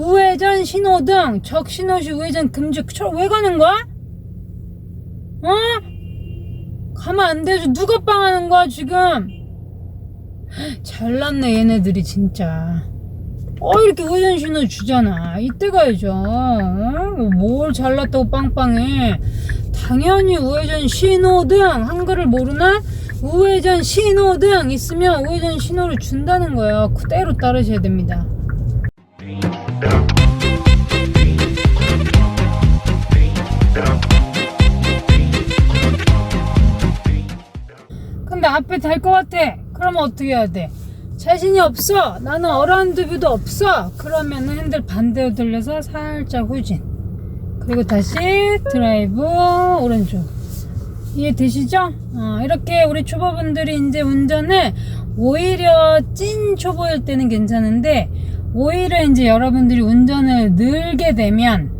우회전 신호등 적 신호시 우회전 금지. 저왜 가는 거야? 어? 가면 안 되죠 누가 빵하는 거야 지금? 잘났네 얘네들이 진짜. 어 이렇게 우회전 신호 주잖아. 이때 가야죠. 어? 뭘 잘났다고 빵빵해. 당연히 우회전 신호등 한글을 모르나? 우회전 신호등 있으면 우회전 신호를 준다는 거예요. 그대로 따르셔야 됩니다 앞에 달 것 같아. 그러면 어떻게 해야 돼? 자신이 없어. 나는 어라운드 뷰도 없어. 그러면은 핸들 반대로 돌려서 살짝 후진. 그리고 다시 드라이브 오른쪽. 이해되시죠? 어, 이렇게 우리 초보분들이 이제 운전을 오히려 찐 초보일 때는 괜찮은데 오히려 이제 여러분들이 운전을 늘게 되면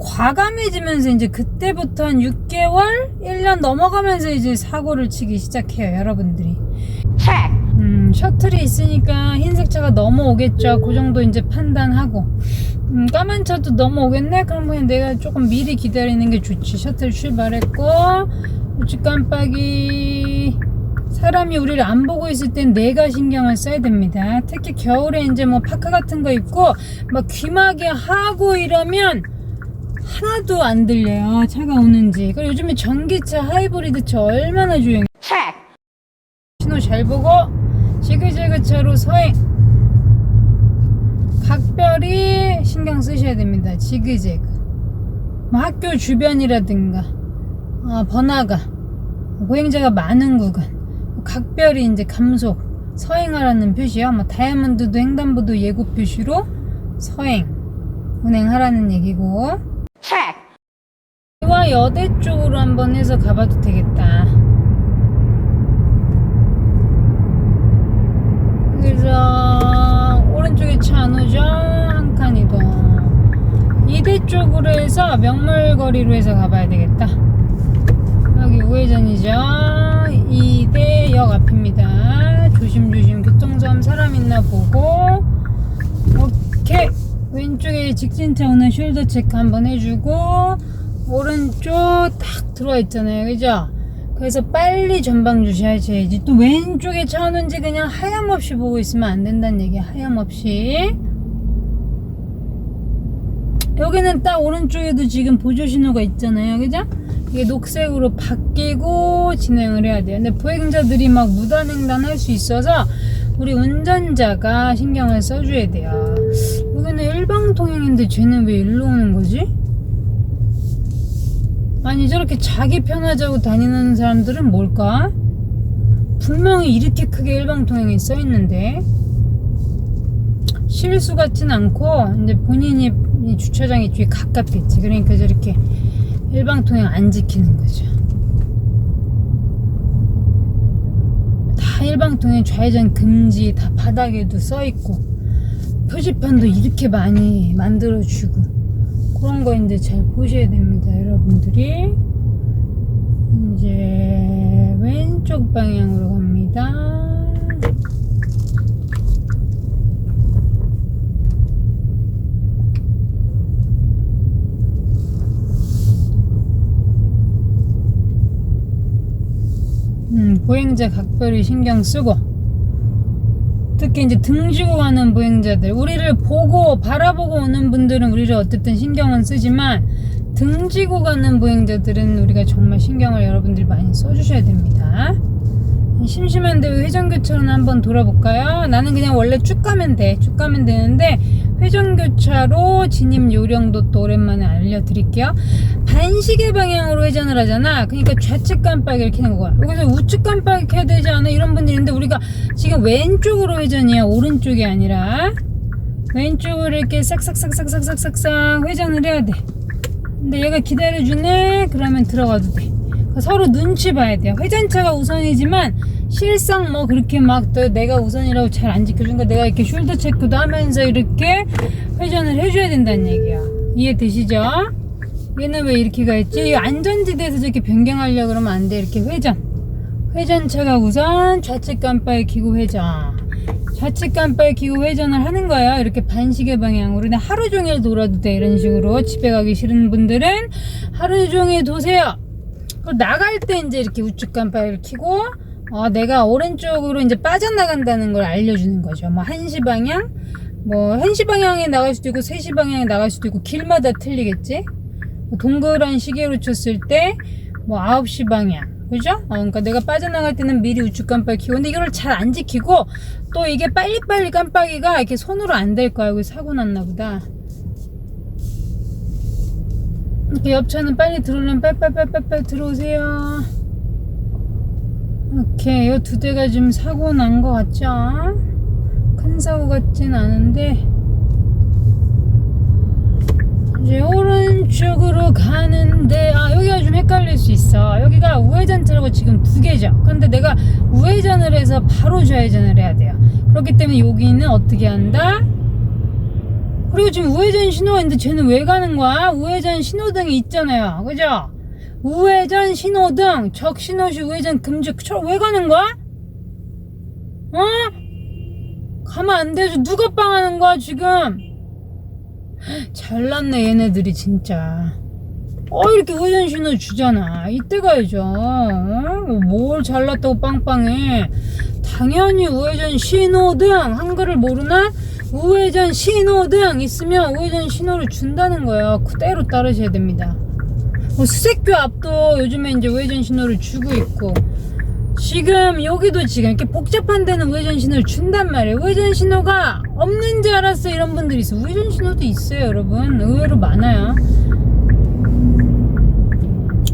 과감해지면서 이제 그때부터 한 6개월, 1년 넘어가면서 이제 사고를 치기 시작해요, 여러분들이. 음, 셔틀이 있으니까 흰색 차가 넘어오겠죠. 그 정도 이제 판단하고. 음, 까만 차도 넘어오겠네? 그럼 그냥 내가 조금 미리 기다리는 게 좋지. 셔틀 출발했고, 우측 깜빡이. 사람이 우리를 안 보고 있을 땐 내가 신경을 써야 됩니다. 특히 겨울에 이제 뭐 파카 같은 거 입고, 막 귀마개 하고 이러면, 하나도 안 들려요. 차가 오는지. 그리고 요즘에 전기차, 하이브리드 차 얼마나 조용해. 신호 잘 보고 지그재그 차로 서행. 각별히 신경 쓰셔야 됩니다. 지그재그. 뭐 학교 주변이라든가 어, 번화가 보행자가 많은 구간 각별히 이제 감속 서행하라는 표시요. 뭐 다이아몬드도 횡단보도 예고 표시로 서행 운행하라는 얘기고. 와 여대 쪽으로 한번 해서 가봐도 되겠다. 그래서 오른쪽에 차 안 오죠? 한 칸 이동. 이대 쪽으로 해서 명물거리로 해서 가봐야 되겠다. 여기 우회전이죠. 이대역 앞입니다. 조심조심 교통점 사람 있나 보고. 왼쪽에 직진차 오는 숄더 체크 한번 해주고 오른쪽 딱 들어와 있잖아요. 그죠? 그래서 빨리 전방 주시하셔야지. 또 왼쪽에 차 오는지 그냥 하염없이 보고 있으면 안 된다는 얘기야. 하염없이. 여기는 딱 오른쪽에도 지금 보조 신호가 있잖아요. 그죠? 이게 녹색으로 바뀌고 진행을 해야 돼요. 근데 보행자들이 막 무단횡단 할 수 있어서 우리 운전자가 신경을 써줘야 돼요 일방통행인데 쟤는 왜 일로 오는 거지? 아니 저렇게 자기 편하자고 다니는 사람들은 뭘까? 분명히 이렇게 크게 일방통행이 써 있는데 실수 같진 않고 이제 본인이 이 주차장이 뒤에 가깝겠지 그러니까 저렇게 일방통행 안 지키는 거죠 다 일방통행 좌회전 금지 다 바닥에도 써 있고 표지판도 이렇게 많이 만들어주고 그런 거 이제 잘 보셔야 됩니다 여러분들이. 이제 왼쪽 방향으로 갑니다. 음, 보행자 각별히 신경 쓰고 특히 이제 등지고 가는 보행자들 우리를 보고 바라보고 오는 분들은 우리를 어쨌든 신경은 쓰지만 등지고 가는 보행자들은 우리가 정말 신경을 여러분들이 많이 써주셔야 됩니다 심심한데 회전교차로는 한번 돌아볼까요? 나는 그냥 원래 쭉 가면 돼. 쭉 가면 되는데 회전교차로 진입 요령도 또 오랜만에 알려드릴게요. 반시계 방향으로 회전을 하잖아. 그러니까 좌측 깜빡이를 켜는 거야. 여기서 우측 깜빡이 켜야 되지 않아? 이런 분들이 있는데 우리가 지금 왼쪽으로 회전이야. 오른쪽이 아니라 왼쪽으로 이렇게 싹싹싹싹싹싹싹 회전을 해야 돼. 근데 얘가 기다려주네. 그러면 들어가도 돼. 서로 눈치 봐야 돼요. 회전차가 우선이지만 실상 뭐 그렇게 막또 내가 우선이라고 잘 안 지켜주니까 내가 이렇게 숄더 체크도 하면서 이렇게 회전을 해줘야 된다는 얘기야. 이해되시죠? 얘는 왜 이렇게 가 있지? 이 안전지대에서 저렇게 변경하려고 그러면 안 돼. 이렇게 회전. 회전차가 우선 좌측 깜빡이 켜고 회전. 좌측 깜빡이 켜고 회전을 하는 거예요. 이렇게 반시계 방향으로. 근데 하루 종일 돌아도 돼. 이런 식으로. 집에 가기 싫은 분들은 하루 종일 도세요. 그리고 나갈 때 이제 이렇게 우측 깜빡이를 켜고 어, 내가 오른쪽으로 이제 빠져나간다는 걸 알려주는 거죠. 뭐 1시 방향, 뭐 1시 방향에 나갈 수도 있고 3시 방향에 나갈 수도 있고 길마다 틀리겠지? 뭐 동그란 시계로 쳤을 때 뭐 9시 방향. 그죠? 어, 그러니까 내가 빠져나갈 때는 미리 우측 깜빡이 켜고 근데 이걸 잘 안 지키고 또 이게 빨리빨리 깜빡이가 이렇게 손으로 안 될 거야. 여기 사고 났나 보다. 이렇게 옆차는 빨리 들어오려면 빨빨빨빨빨 들어오세요. 오케이, 요두 대가 지금 사고 난 거 같죠? 큰 사고 같진 않은데 이제 오른쪽으로 가는데 아 여기가 좀 헷갈릴 수 있어. 여기가 우회전 트럭고 지금 두 개죠. 근데 내가 우회전을 해서 바로 좌회전을 해야 돼요. 그렇기 때문에 여기는 어떻게 한다? 그리고 지금 우회전 신호가 있는데 쟤는 왜 가는 거야? 우회전 신호등이 있잖아요. 그죠? 우회전 신호등, 적신호시 우회전 금지. 저왜 가는 거야? 어? 가면 안 되죠. 누가 빵하는 거야, 지금? 잘났네, 얘네들이 진짜. 어, 이렇게 우회전 신호 주잖아. 이때 가야죠. 어? 뭘 잘났다고 빵빵해. 당연히 우회전 신호등, 한글을 모르나? 우회전 신호등 있으면 우회전 신호를 준다는 거예요. 그대로 따르셔야 됩니다. 뭐 수색교 앞도 요즘에 이제 우회전 신호를 주고 있고 지금 여기도 지금 이렇게 복잡한 데는 우회전 신호를 준단 말이에요. 우회전 신호가 없는 줄 알았어 이런 분들이 있어. 우회전 신호도 있어요, 여러분. 의외로 많아요.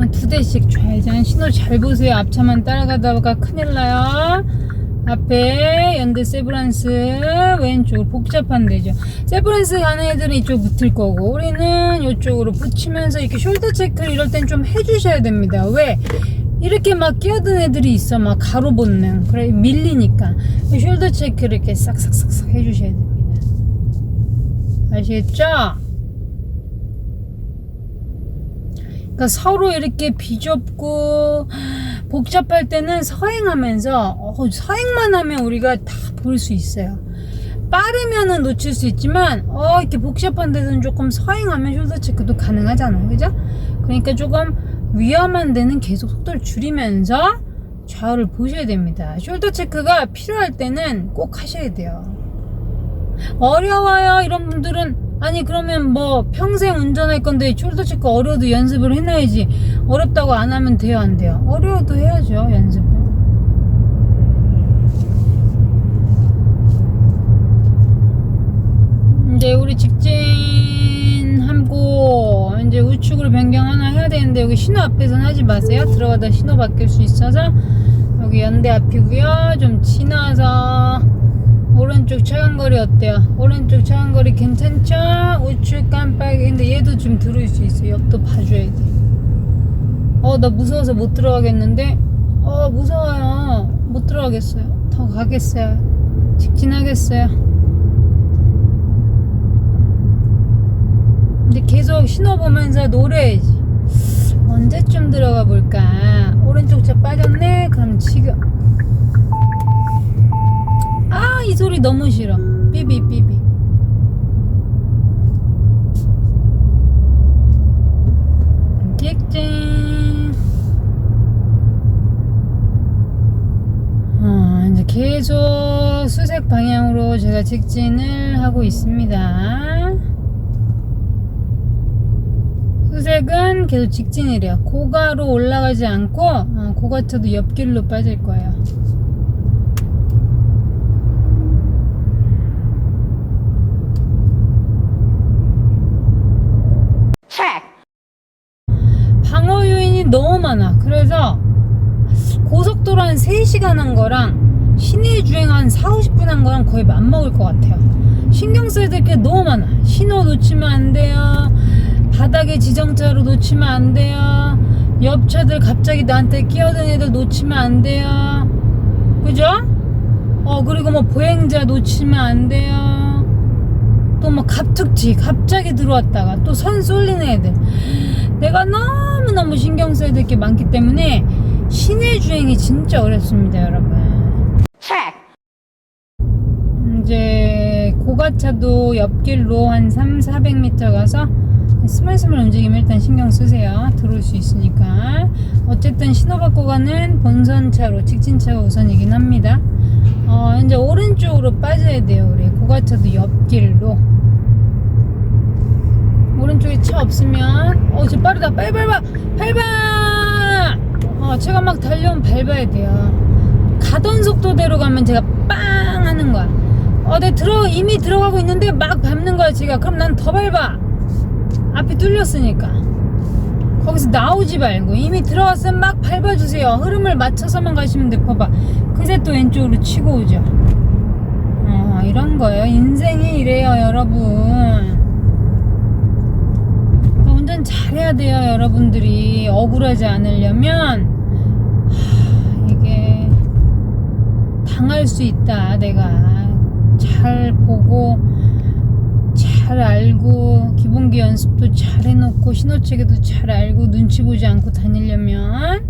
아, 두 대씩 좌회전 신호 잘 보세요. 앞차만 따라가다가 큰일 나요. 앞에 연대 세브란스 왼쪽 복잡한 데죠. 세브란스 가는 애들은 이쪽 붙을 거고 우리는 이쪽으로 붙이면서 이렇게 숄더 체크를 이럴 땐 좀 해주셔야 됩니다. 왜? 이렇게 막 끼어든 애들이 있어 막 가로 본능 그래 밀리니까 숄더 체크를 이렇게 싹싹싹싹 해주셔야 됩니다. 아시겠죠? 그러니까 서로 이렇게 비좁고 복잡할 때는 서행하면서 어, 서행만 하면 우리가 다 볼 수 있어요. 빠르면은 놓칠 수 있지만 어 이렇게 복잡한 데는 조금 서행하면 숄더 체크도 가능하잖아, 그죠? 그러니까 조금 위험한 데는 계속 속도를 줄이면서 좌우를 보셔야 됩니다. 숄더 체크가 필요할 때는 꼭 하셔야 돼요. 어려워요 이런 분들은. 아니 그러면 뭐 평생 운전할 건데 숄더 체크 어려워도 연습을 해놔야지. 어렵다고 안 하면 돼요 안 돼요? 어려워도 해야죠 연습을. 이제 우리 직진하고 이제 우측으로 변경 하나 해야 되는데 여기 신호 앞에서는 하지 마세요 들어가다 신호 바뀔 수 있어서 여기 연대 앞이고요 좀 지나서 오른쪽 차간거리 어때요? 오른쪽 차간거리 괜찮죠? 우측 깜빡이 근데 얘도 좀 들어올 수 있어 옆도 봐줘야 돼 어, 나 무서워서 못 들어가겠는데? 어, 무서워요. 못 들어가겠어요. 더 가겠어요. 직진하겠어요. 근데 계속 신호 보면서 노래야지. 언제쯤 들어가 볼까? 오른쪽 차 빠졌네? 그럼 지금. 아, 이 소리 너무 싫어. 삐비, 삐비. 직진. 어, 이제 계속 수색 방향으로 제가 직진을 하고 있습니다. 수색은 계속 직진이래요. 고가로 올라가지 않고 어, 고가차도 옆길로 빠질 거예요. 방어 요인이 너무 많아. 그래서 고속도로 한 3시간 한 거랑 시내 주행 한 4, 50분 한 거랑 거의 맞먹을 것 같아요. 신경 써야 될 게 너무 많아. 신호 놓치면 안 돼요. 바닥에 지정차로 놓치면 안 돼요. 옆 차들 갑자기 나한테 끼어든 애들 놓치면 안 돼요. 그죠? 어, 그리고 뭐 보행자 놓치면 안 돼요. 또뭐 갑툭튀 갑자기 들어왔다가 또 선 쏠리는 애들. 내가 너무너무 신경 써야 될 게 많기 때문에 시내 주행이 진짜 어렵습니다, 여러분. 이제 고가차도 옆길로 한 3, 400m 가서 스멀스멀 움직이면 일단 신경 쓰세요. 들어올 수 있으니까. 어쨌든 신호 받고 가는 본선차로 직진차가 우선이긴 합니다. 어, 이제 오른쪽으로 빠져야 돼요. 우리 고가차도 옆길로. 오른쪽에 차 없으면 어, 저 빠르다. 빨리 밟아. 밟아. 어, 제가 막 달려오면 밟아야 돼요. 가던 속도대로 가면 제가 빵 하는 거야. 어, 내 들어 이미 들어가고 있는데 막 밟는 거야, 제가. 그럼 난 더 밟아. 앞이 뚫렸으니까. 거기서 나오지 말고 이미 들어왔으면 막 밟아주세요. 흐름을 맞춰서만 가시면 돼. 봐봐. 그새 또 왼쪽으로 치고 오죠. 어, 이런 거예요. 인생이 이래요, 여러분. 그러니까 운전 잘해야 돼요, 여러분들이. 억울하지 않으려면. 하, 이게 당할 수 있다, 내가. 잘 보고, 잘 알고 기본기 연습도 잘 해놓고 신호체계도 잘 알고 눈치 보지 않고 다니려면.